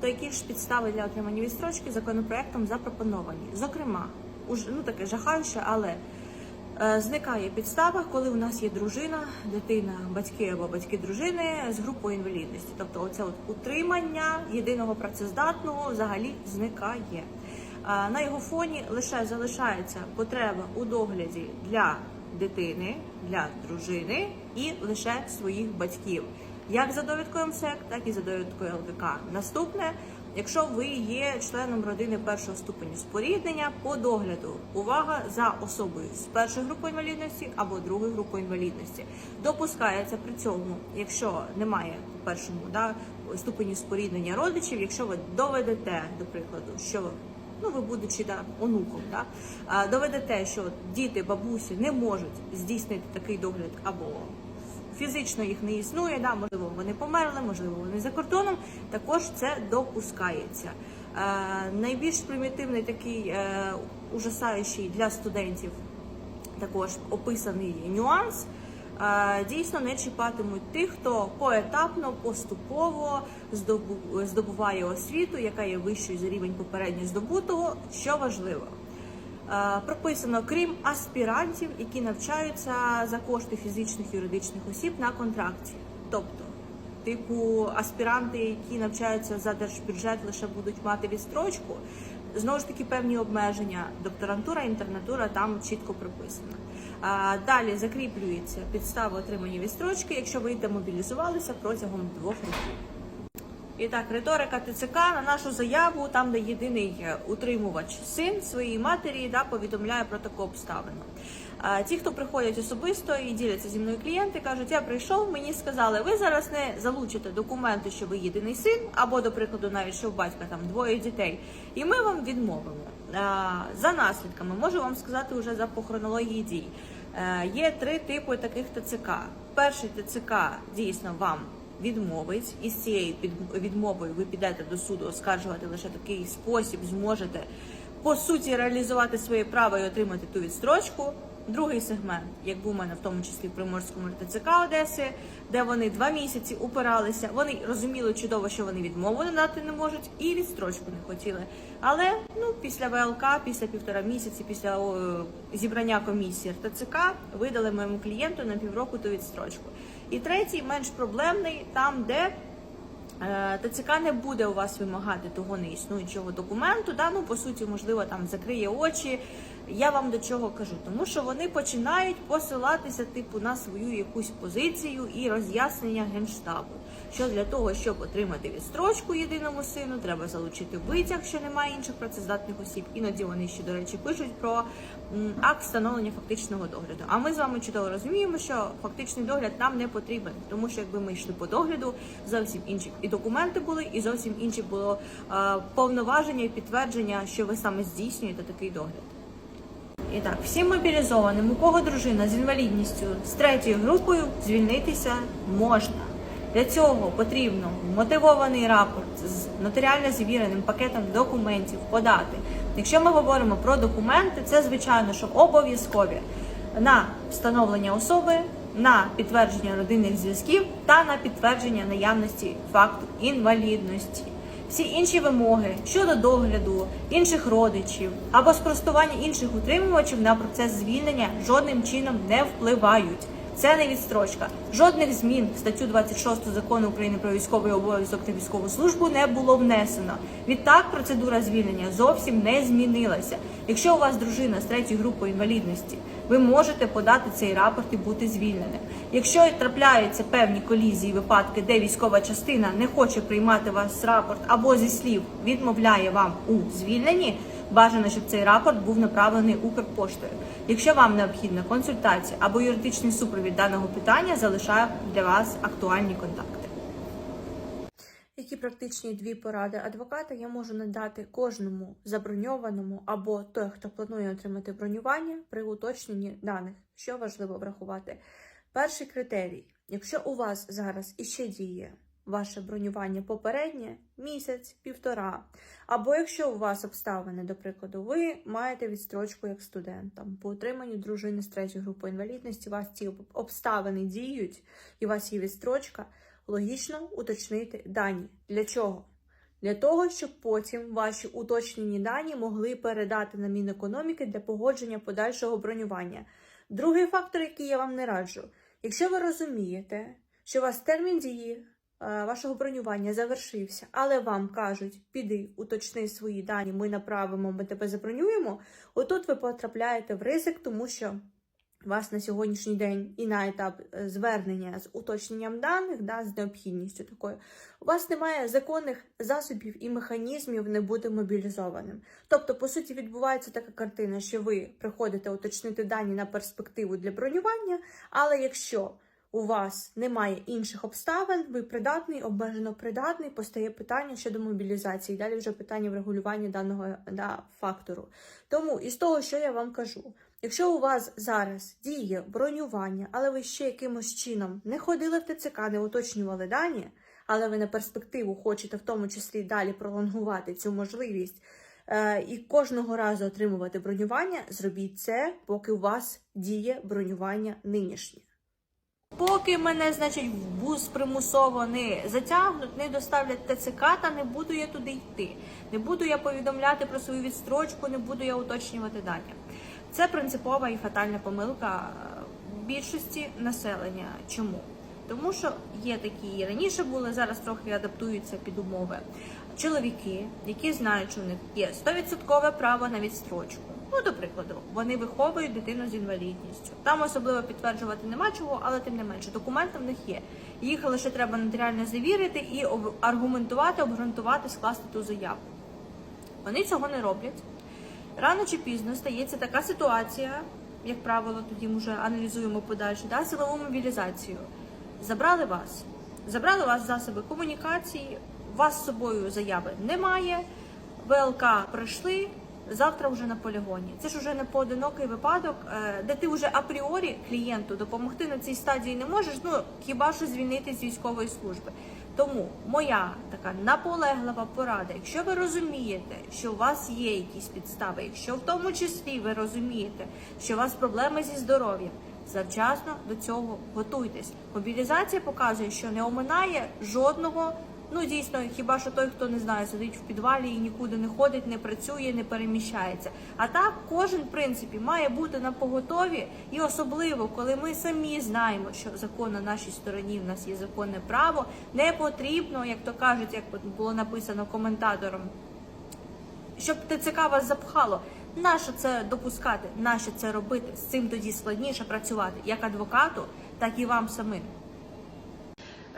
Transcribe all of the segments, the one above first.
то які ж підстави для отримання відстрочки законопроектом запропоновані. Зокрема, ну таке жахаюче, але е, зникає підстава, коли у нас є дружина, дитина, батьки або батьки дружини з групою інвалідності. Тобто, оце от утримання єдиного працездатного взагалі зникає. А На його фоні лише залишається потреба у догляді для дитини, для дружини і лише своїх батьків, як за довідкою МСЕК, так і за довідкою ЛВК. Наступне, якщо ви є членом родини першого ступеню споріднення по догляду, увага за особою з першої групи інвалідності або другої групи інвалідності. Допускається при цьому, якщо немає першому да, ступеню споріднення родичів, якщо ви доведете, до прикладу, що ну ви будучи да, онуком, да, доведете, що діти, бабусі не можуть здійснити такий догляд або фізично їх не існує, да, можливо, вони померли, можливо, вони за кордоном, також це допускається. Е, найбільш примітивний такий е, ужасаючий для студентів також описаний нюанс. Е, Дійсно не чіпатимуть тих, хто поетапно, поступово здобуває освіту, яка є вищою за рівень попередньо здобутого, що важливо. Е, Прописано крім аспірантів, які навчаються за кошти фізичних юридичних осіб на контракті. Тобто, типу аспіранти, які навчаються за держбюджет, лише будуть мати відстрочку. Знову ж таки, певні обмеження. Докторантура, інтернатура там чітко прописано. Далі закріплюється підстава отримання відстрочки, якщо ви демобілізувалися протягом двох років. І так, риторика ТЦК на нашу заяву, там, де єдиний е, утримувач син своєї матері, да, повідомляє про таку обставину. Ті, хто приходять особисто і діляться зі мною клієнти, кажуть, я прийшов, мені сказали, ви зараз не залучите документи, що ви єдиний син, або, до прикладу, навіть що в батька там двоє дітей, і ми вам відмовимо. За наслідками можу вам сказати вже за по хронології дій. Е, Є три типи таких ТЦК. Перший ТЦК дійсно вам відмовить, і з цією відмовою ви підете до суду оскаржувати лише такий спосіб, зможете по суті реалізувати своє право і отримати ту відстрочку. Другий сегмент, як був у мене в тому числі в Приморському РТЦК Одеси, де вони два місяці упиралися. Вони розуміли чудово, що вони відмову надати не можуть, і відстрочку не хотіли. Але ну після ВЛК, після півтора місяці, після о, зібрання комісії РТЦК видали моєму клієнту на півроку ту відстрочку. І третій, менш проблемний, там, де Е, ТЦК не буде у вас вимагати того неіснуючого документу. Да? Ну, по суті, можливо, там закриє очі. Я вам до чого кажу, тому що вони починають посилатися типу на свою якусь позицію і роз'яснення генштабу. Що для того, щоб отримати відстрочку єдиному сину, треба залучити витяг, що немає інших працездатних осіб. Іноді вони ще, до речі, пишуть про акт встановлення фактичного догляду. А ми з вами чудово розуміємо, що фактичний догляд нам не потрібен, тому що якби ми йшли по догляду, зовсім інші і документи були, і зовсім інші було повноваження і підтвердження, що ви саме здійснюєте такий догляд. І так, всім мобілізованим, у кого дружина з інвалідністю з третьою групою звільнитися можна. Для цього потрібно мотивований рапорт з нотаріально звіреним пакетом документів подати. Якщо ми говоримо про документи, це звичайно, що обов'язкові на встановлення особи, на підтвердження родинних зв'язків та на підтвердження наявності факту інвалідності. Всі інші вимоги щодо догляду інших родичів або спростування інших утримувачів на процес звільнення жодним чином не впливають. Це не відстрочка. Жодних змін в статтю 26 закону України про військовий обов'язок та військову службу не було внесено. Відтак процедура звільнення зовсім не змінилася. Якщо у вас дружина з третьої групи інвалідності, ви можете подати цей рапорт і бути звільненим. Якщо трапляються певні колізії, випадки, де військова частина не хоче приймати ваш рапорт або зі слів відмовляє вам у звільненні, бажано, щоб цей рапорт був направлений Укрпоштою. Якщо вам необхідна консультація або юридичний супровід даного питання, залишаю для вас актуальні контакти. Які практичні дві поради адвоката я можу надати кожному заброньованому або той, хто планує отримати бронювання при уточненні даних, що важливо врахувати. Перший критерій: якщо у вас зараз іще діє ваше бронювання попереднє місяць, півтора, або якщо у вас обставини, до прикладу, ви маєте відстрочку як студент там, по отриманню дружини з третьої групи інвалідності, у вас ці обставини діють, і у вас є відстрочка. Логічно уточнити дані. Для чого? Для того, щоб потім ваші уточнені дані могли передати на Мінекономіки для погодження подальшого бронювання. Другий фактор, який я вам не раджу, якщо ви розумієте, що у вас термін дії е, вашого бронювання завершився, але вам кажуть, піди, уточни свої дані, ми направимо, ми тебе забронюємо. Отут ви потрапляєте в ризик, тому що вас на сьогоднішній день і на етап е, звернення з уточненням даних, да, з необхідністю такою, у вас немає законних засобів і механізмів не бути мобілізованим. Тобто, по суті, відбувається така картина, що ви приходите уточнити дані на перспективу для бронювання, але якщо у вас немає інших обставин, ви придатний, обмежено придатний, постає питання щодо мобілізації. Далі вже питання врегулювання даного да, фактору. Тому із того, що я вам кажу, якщо у вас зараз діє бронювання, але ви ще якимось чином не ходили в ТЦК, не уточнювали дані, але ви на перспективу хочете в тому числі далі пролонгувати цю можливість. е, І кожного разу отримувати бронювання, зробіть це, поки у вас діє бронювання нинішнє. Поки мене, значить, в бус примусово не затягнуть, не доставлять ТЦК, та не буду я туди йти. Не буду я повідомляти про свою відстрочку, не буду я уточнювати дані. Це принципова і фатальна помилка більшості населення. Чому? Тому що є такі і раніше були, зараз трохи адаптуються під умови. Чоловіки, які знають, що в них є 100% право на відстрочку. Ну, до прикладу, вони виховують дитину з інвалідністю. Там особливо підтверджувати нема чого, але тим не менше, документи в них є. Їх лише треба нотаріально завірити і аргументувати, обґрунтувати, скласти ту заяву. Вони цього не роблять. Рано чи пізно стається така ситуація, як правило, тоді ми вже аналізуємо подальше, да, силову мобілізацію. Забрали вас, забрали вас засоби комунікації, вас з собою заяви немає, ВЛК прийшли, завтра вже на полігоні. Це ж вже не поодинокий випадок, е, де ти вже апріорі клієнту допомогти на цій стадії не можеш, ну хіба що звільнити з військової служби. Тому моя така наполеглива порада, якщо ви розумієте, що у вас є якісь підстави, якщо в тому числі ви розумієте, що у вас проблеми зі здоров'ям, завчасно до цього готуйтесь. Мобілізація показує, що не оминає жодного. Ну дійсно, хіба що той, хто не знає, сидить в підвалі і нікуди не ходить, не працює, не переміщається. А так кожен в принципі має бути на поготові, і особливо, коли ми самі знаємо, що закон на нашій стороні, в нас є законне право, не потрібно, як то кажуть, як було написано коментатором, щоб ТЦК вас запхало. Нащо це допускати? Нащо це робити? З цим тоді складніше працювати як адвокату, так і вам самим.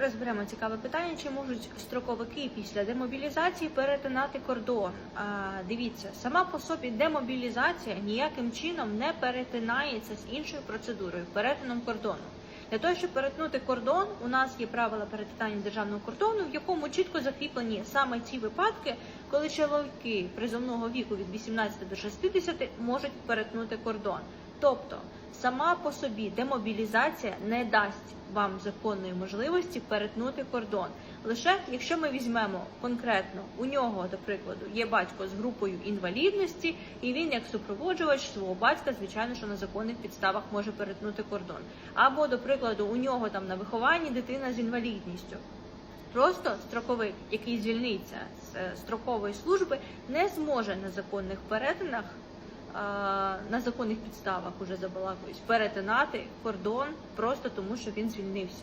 Розберемо цікаве питання, чи можуть строковики після демобілізації перетинати кордон. А, дивіться, сама по собі демобілізація ніяким чином не перетинається з іншою процедурою перетином кордону. Для того, щоб перетнути кордон, у нас є правила перетинання державного кордону, в якому чітко закріплені саме ті випадки, коли чоловіки призовного віку від 18 до 60 можуть перетнути кордон. Тобто сама по собі демобілізація не дасть вам законної можливості перетнути кордон. Лише якщо ми візьмемо конкретно у нього, до прикладу, є батько з групою інвалідності, і він, як супроводжувач свого батька, звичайно, що на законних підставах може перетнути кордон. Або, до прикладу, у нього там на вихованні дитина з інвалідністю. Просто строковик, який звільниться з е, строкової служби, не зможе на законних перетинах, на законних підставах уже забалакують перетинати кордон просто тому, що він звільнився.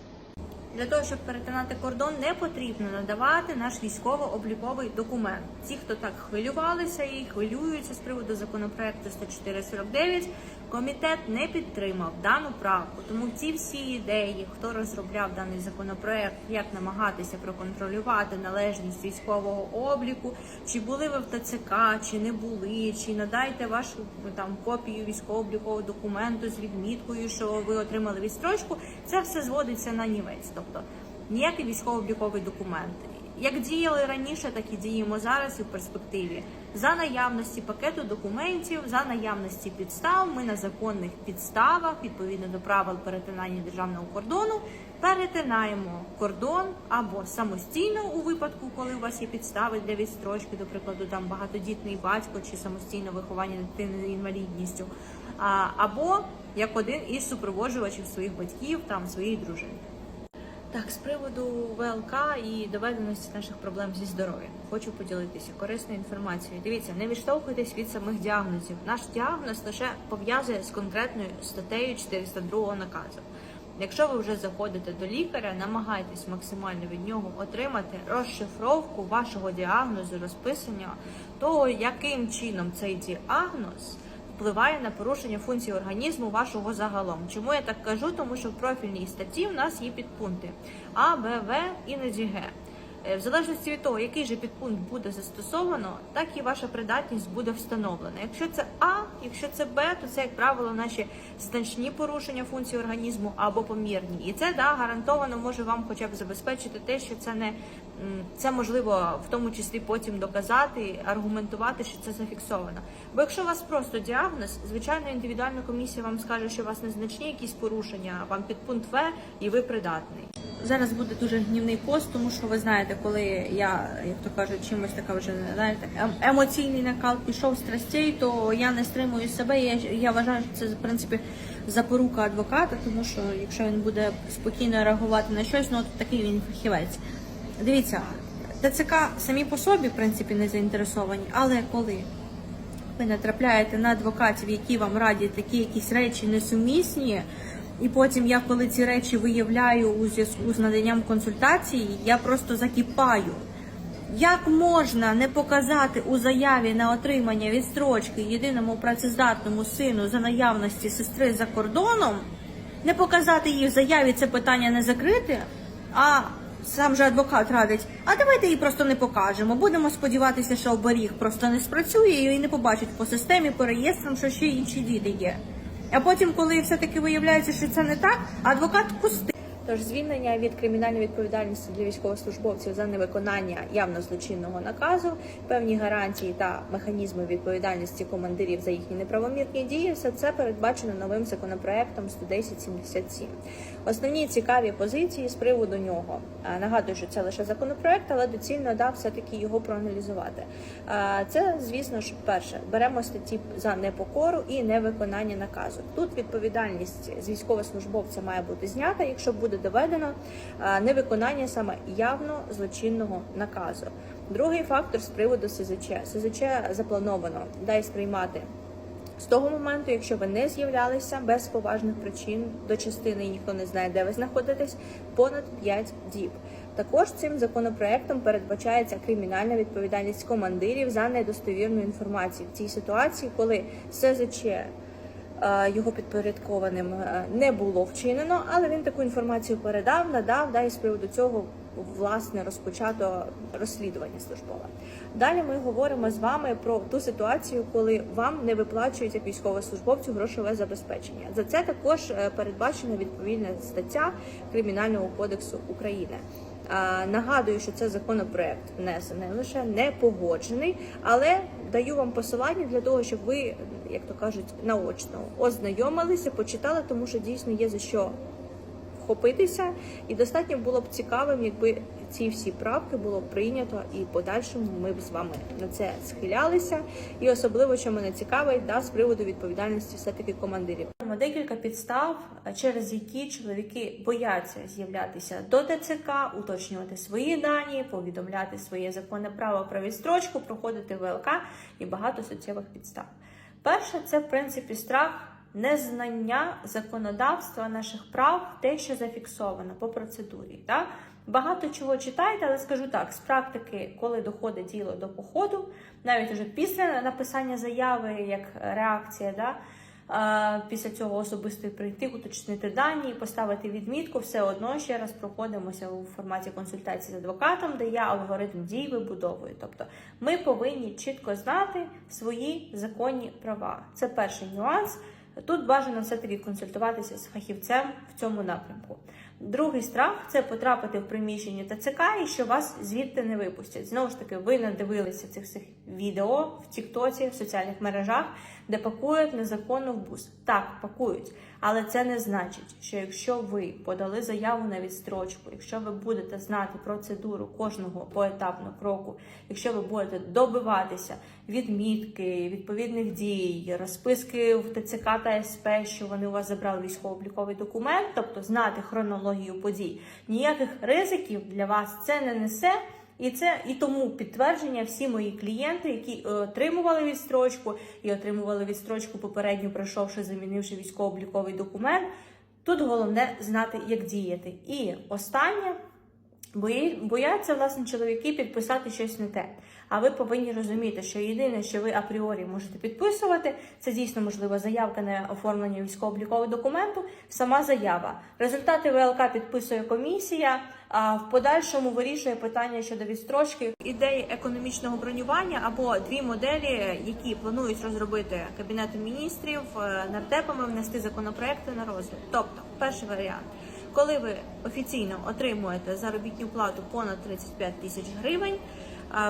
Для того, щоб перетинати кордон, не потрібно надавати наш військово-обліковий документ. Ті, хто так хвилювалися і хвилюються з приводу законопроекту 10449, комітет не підтримав дану правку. Тому ці всі ідеї, хто розробляв даний законопроект, як намагатися проконтролювати належність військового обліку, чи були ви в ТЦК, чи не були, чи надайте вашу там копію військово-облікового документу з відміткою, що ви отримали відстрочку, це все зводиться на нівець. Тобто ніякий військово-обліковий документ. Як діяли раніше, так і діємо зараз і в перспективі. За наявності пакету документів, за наявності підстав, ми на законних підставах, відповідно до правил перетинання державного кордону, перетинаємо кордон або самостійно у випадку, коли у вас є підстави для відстрочки, до прикладу, там багатодітний батько чи самостійне виховання дитини з інвалідністю, або як один із супроводжувачів своїх батьків, там своєї дружини. Так, з приводу ВЛК і доведеності наших проблем зі здоров'ям хочу поділитися корисною інформацією. Дивіться, не відштовхуйтесь від самих діагнозів. Наш діагноз лише пов'язує з конкретною статтею 402 наказу. Якщо ви вже заходите до лікаря, намагайтесь максимально від нього отримати розшифровку вашого діагнозу, розписання того, яким чином цей діагноз впливає на порушення функцій організму вашого загалом. Чому я так кажу? Тому що в профільній статті в нас є підпункти А, Б, В, іноді Г. Е, В залежності від того, який же підпункт буде застосовано, так і ваша придатність буде встановлена. Якщо це А, якщо це Б, то це, як правило, наші значні порушення функцій організму або помірні. І це да, гарантовано може вам хоча б забезпечити те, що це не це можливо в тому числі потім доказати, аргументувати, що це зафіксовано. Бо якщо у вас просто діагноз, звичайно, індивідуальна комісія вам скаже, що у вас незначні якісь порушення, вам підпункт В і ви придатний. Зараз буде дуже гнівний пост, тому що ви знаєте, коли я, як то кажуть, чимось така вже знаєте, ем- емоційний накал пішов страстей, то я не стримую себе. Я, я вважаю, що це в принципі запорука адвоката, тому що якщо він буде спокійно реагувати на щось, ну от такий він фахівець. Дивіться, ТЦК самі по собі, в принципі, не заінтересовані, але коли ви натрапляєте на адвокатів, які вам радять такі якісь речі несумісні. І потім я, коли ці речі виявляю у зв'язку з наданням консультації, я просто закипаю. Як можна не показати у заяві на отримання відстрочки єдиному працездатному сину за наявності сестри за кордоном, не показати її в заяві, це питання не закрите, а сам же адвокат радить, а давайте її просто не покажемо. Будемо сподіватися, що оберіг просто не спрацює і не побачить по системі, по реєстрам, що ще інші діти є. А потім, коли все-таки виявляється, що це не так, адвокат пустить. Тож звільнення від кримінальної відповідальності для військовослужбовців за невиконання явно злочинного наказу, певні гарантії та механізми відповідальності командирів за їхні неправомірні дії, все це передбачено новим законопроектом 11077. Основні цікаві позиції з приводу нього. Е, Нагадую, що це лише законопроект, але доцільно да, все-таки його проаналізувати. Е, Це, звісно ж, перше, беремо статті за непокору і невиконання наказу. Тут відповідальність з військовослужбовця має бути знята, якщо буде доведено е, невиконання саме явно злочинного наказу. Другий фактор з приводу СЗЧ. СЗЧ заплановано дай сприймати з того моменту, якщо ви не з'являлися без поважних причин до частини, і ніхто не знає, де ви знаходитесь, понад 5 діб. Також цим законопроектом передбачається кримінальна відповідальність командирів за недостовірну інформацію в цій ситуації, коли СЗЧ е, його підпорядкованим е, не було вчинено, але він таку інформацію передав, надав, да, і з приводу цього власне розпочато розслідування службове. Далі ми говоримо з вами про ту ситуацію, коли вам не виплачують як військовослужбовцю грошове забезпечення. За це також е, передбачена відповідна стаття Кримінального кодексу України. Нагадую, що це законопроект внесений лише не погоджений, але даю вам посилання для того, щоб ви, як то кажуть, наочно ознайомилися, почитали, тому що дійсно є за що вхопитися, і достатньо було б цікавим, якби ці всі правки було прийнято, і подальшому ми б з вами на це схилялися. І особливо, що мене цікавить, да, з приводу відповідальності все таки командирів. Декілька підстав, через які чоловіки бояться з'являтися до ТЦК, уточнювати свої дані, повідомляти своє законне право про відстрочку, проходити ВЛК і багато суттєвих підстав. Перше, це в принципі страх незнання законодавства наших прав, те, що зафіксовано по процедурі. Так? Багато чого читаєте, але скажу так: з практики, коли доходить діло до походу, навіть уже після написання заяви, як реакція, да, після цього особисто прийти, уточнити дані, поставити відмітку, все одно ще раз проходимося у форматі консультації з адвокатом, де я алгоритм дій вибудовую. Тобто ми повинні чітко знати свої законні права. Це перший нюанс. Тут бажано все-таки консультуватися з фахівцем в цьому напрямку. Другий страх це потрапити в приміщення ТЦК і що вас звідти не випустять. Знову ж таки, ви надивилися цих всіх відео в Тіктоці, в соціальних мережах, де пакують незаконно в бус. Так, пакують, але це не значить, що якщо ви подали заяву на відстрочку, якщо ви будете знати процедуру кожного поетапного кроку, якщо ви будете добиватися відмітки, відповідних дій, розписки в ТЦК та СП, що вони у вас забрали військово-обліковий документ, тобто знати хронологію подій. Ніяких ризиків для вас це не несе. І це і тому підтвердження всі мої клієнти, які е, отримували відстрочку і отримували відстрочку попередньо, пройшовши, замінивши військово-обліковий документ. Тут головне знати, як діяти. І останнє бояться власне чоловіки підписати щось не те. А ви повинні розуміти, що єдине, що ви апріорі можете підписувати, це дійсно можлива заявка на оформлення військово-облікового документу, сама заява. Результати ВЛК підписує комісія, а в подальшому вирішує питання щодо відстрочки. Ідеї економічного бронювання або дві моделі, які планують розробити кабінетом міністрів е, нардепами, внести законопроекти на розгляд. Тобто, перший варіант. Коли ви офіційно отримуєте заробітну плату понад 35 тисяч гривень,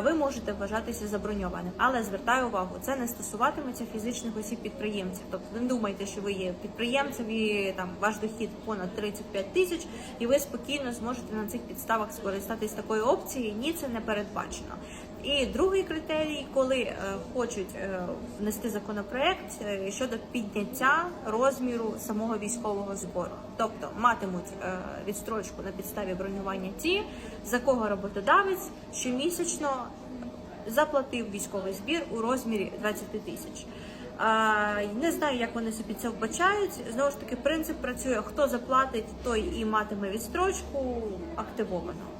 ви можете вважатися заброньованим. Але звертаю увагу, це не стосуватиметься фізичних осіб підприємців. Тобто не думайте, що ви є підприємцем і там ваш дохід понад 35 тисяч, і ви спокійно зможете на цих підставах скористатись такою опцією. Ні, це не передбачено. І другий критерій, коли е, хочуть е, внести законопроект е, щодо підняття розміру самого військового збору, тобто матимуть відстрочку на підставі бронювання ті, за кого роботодавець щомісячно заплатив військовий збір у розмірі 20 тисяч. Не знаю, як вони собі це вбачають. Знову ж таки, принцип працює: хто заплатить, той і матиме відстрочку активовано.